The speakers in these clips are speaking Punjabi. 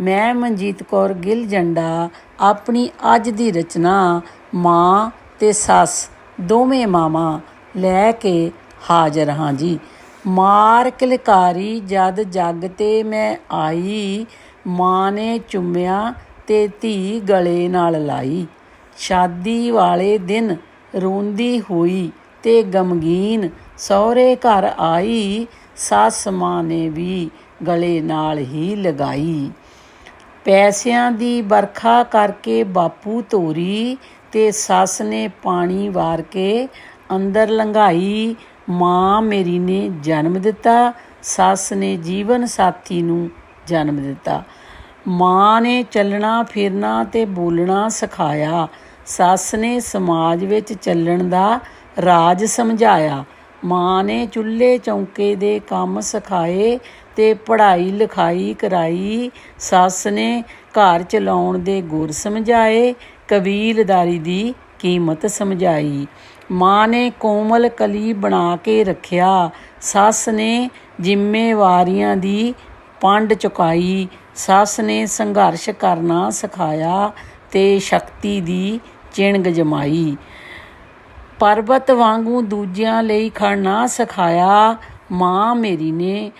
ਮੈਂ ਮਨਜੀਤ ਕੌਰ ਗਿੱਲ ਜੰਡਾ, ਆਪਣੀ ਅੱਜ ਦੀ ਰਚਨਾ, ਮਾਂ ਤੇ ਸੱਸ, ਦੋਵੇਂ ਮਾਵਾਂ ਲੈ ਕੇ ਹਾਜ਼ਰ ਹਾਂ ਜੀ। ਮਾਰ ਕਿਲਕਾਰੀ, ਜਦ ਜੱਗ ਤੇ ਮੈਂ ਆਈ, ਮਾਂ ਨੇ ਚੁੰਮਿਆ ਤੇ ਧੀ ਗਲੇ ਨਾਲ ਲਾਈ। ਸ਼ਾਦੀ ਵਾਲੇ ਦਿਨ ਰੋਂਦੀ ਹੋਈ ਤੇ ਗਮਗੀਨ ਸਹੁਰੇ ਘਰ ਆਈ, ਸੱਸ ਮਾਂ ਨੇ ਵੀ ਗਲੇ ਨਾਲ ਹੀ ਲਗਾਈ। ਪੈਸਿਆਂ ਦੀ ਵਰਖਾ ਕਰਕੇ ਬਾਪੂ ਤੋਰੀ ਤੇ ਸੱਸ ਨੇ ਪਾਣੀ ਵਾਰ ਕੇ ਅੰਦਰ ਲੰਘਾਈ। ਮਾਂ ਮੇਰੀ ਨੇ ਜਨਮ ਦਿੱਤਾ, ਸੱਸ ਨੇ ਜੀਵਨ ਸਾਥੀ ਨੂੰ ਜਨਮ ਦਿੱਤਾ। ਮਾਂ ਨੇ ਚੱਲਣਾ ਫਿਰਨਾ ਤੇ ਬੋਲਣਾ ਸਿਖਾਇਆ। ਸੱਸ ਨੇ ਸਮਾਜ ਵਿੱਚ ਚੱਲਣ ਦਾ ਰਾਜ ਸਮਝਾਇਆ। ਮਾਂ ਨੇ ਚੁੱਲ੍ਹੇ ਚੌਂਕੇ ਦੇ ਕੰਮ ਸਿਖਾਏ। ਤੇ ਪੜ੍ਹਾਈ ਲਿਖਾਈ ਕਰਾਈ। ਸੱਸ ਨੇ ਘਰ ਚਲਾਉਣ ਦੇ ਗੁਰ ਸਮਝਾਏ। ਕਬੀਲਦਾਰੀ ਦੀ ਕੀਮਤ ਸਮਝਾਈ। ਮਾਂ ਨੇ ਕੋਮਲ ਕਲੀ ਬਣਾ ਕੇ ਰੱਖਿਆ। ਸੱਸ ਨੇ ਜ਼ਿੰਮੇਵਾਰੀਆਂ ਦੀ ਪੰਡ ਚੁਕਾਈ। ਸੱਸ ਨੇ ਸੰਘਰਸ਼ ਕਰਨਾ ਸਿਖਾਇਆ ਤੇ ਸ਼ਕਤੀ ਦੀ ਚਿਣਗ ਜਮਾਈ। ਪਰਬਤ ਵਾਂਗੂ ਦੂਜਿਆਂ ਲਈ ਖੜਨਾ ਸਿਖਾਇਆ। ਮਾਂ ਮੇਰੀ ਨੇ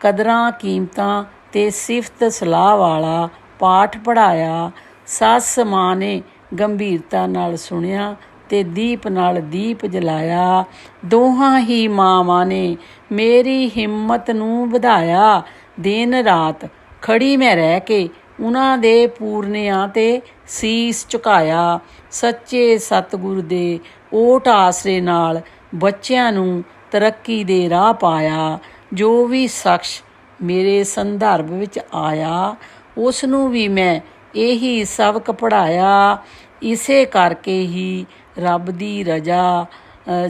ਕਦਰਾਂ ਕੀਮਤਾਂ ਤੇ ਸਿਫਤ ਸਲਾਹ ਵਾਲਾ ਪਾਠ ਪੜਾਇਆ ਸੱਸ ਮਾਂ ਨੇ ਗੰਭੀਰਤਾ ਨਾਲ ਸੁਣਿਆ ਤੇ ਦੀਪ ਨਾਲ ਦੀਪ ਜਲਾਇਆ। ਦੋਹਾਂ ਹੀ ਮਾਵਾਂ ਨੇ ਮੇਰੀ ਹਿੰਮਤ ਨੂੰ ਵਧਾਇਆ। ਦਿਨ ਰਾਤ ਖੜੀ ਮੈਂ ਰਹਿ ਕੇ ਉਹਨਾਂ ਦੇ ਪੂਰਨਿਆਂ ਤੇ ਸੀਸ ਝੁਕਾਇਆ। ਸੱਚੇ ਸਤਿਗੁਰ ਦੇ ਓਟ ਆਸਰੇ ਨਾਲ ਬੱਚਿਆਂ ਨੂੰ ਤਰੱਕੀ ਦੇ ਰਾਹ ਪਾਇਆ। ਜੋ ਵੀ ਸ਼ਖਸ ਮੇਰੇ ਸੰਦਰਭ ਵਿੱਚ ਆਇਆ ਉਸ ਨੂੰ ਵੀ ਮੈਂ ਇਹੀ ਸਬਕ ਪੜਾਇਆ ਇਸੇ ਕਰਕੇ ਹੀ ਰੱਬ ਦੀ ਰਜ਼ਾ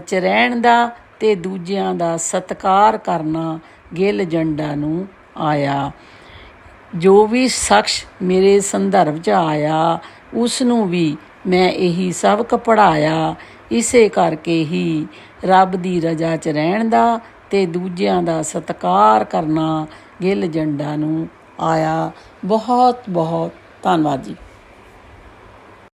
ਚ ਰਹਿਣ ਦਾ ਤੇ ਦੂਜਿਆਂ ਦਾ ਸਤਿਕਾਰ ਕਰਨਾ ਗਿੱਲ ਜੰਡਾ ਨੂੰ ਆਇਆ। ਜੋ ਵੀ ਸ਼ਖਸ ਮੇਰੇ ਸੰਦਰਭ 'ਚ ਆਇਆ ਉਸ ਨੂੰ ਵੀ ਮੈਂ ਇਹੀ ਸਬਕ ਪੜਾਇਆ ਇਸੇ ਕਰਕੇ ਹੀ ਰੱਬ ਦੀ ਰਜ਼ਾ 'ਚ ਰਹਿਣ ਦਾ ਤੇ ਦੂਜਿਆਂ ਦਾ ਸਤਿਕਾਰ ਕਰਨਾ ਗਿੱਲ ਜੰਡਾ ਨੂੰ ਆਇਆ। ਬਹੁਤ ਬਹੁਤ ਧੰਨਵਾਦ ਜੀ।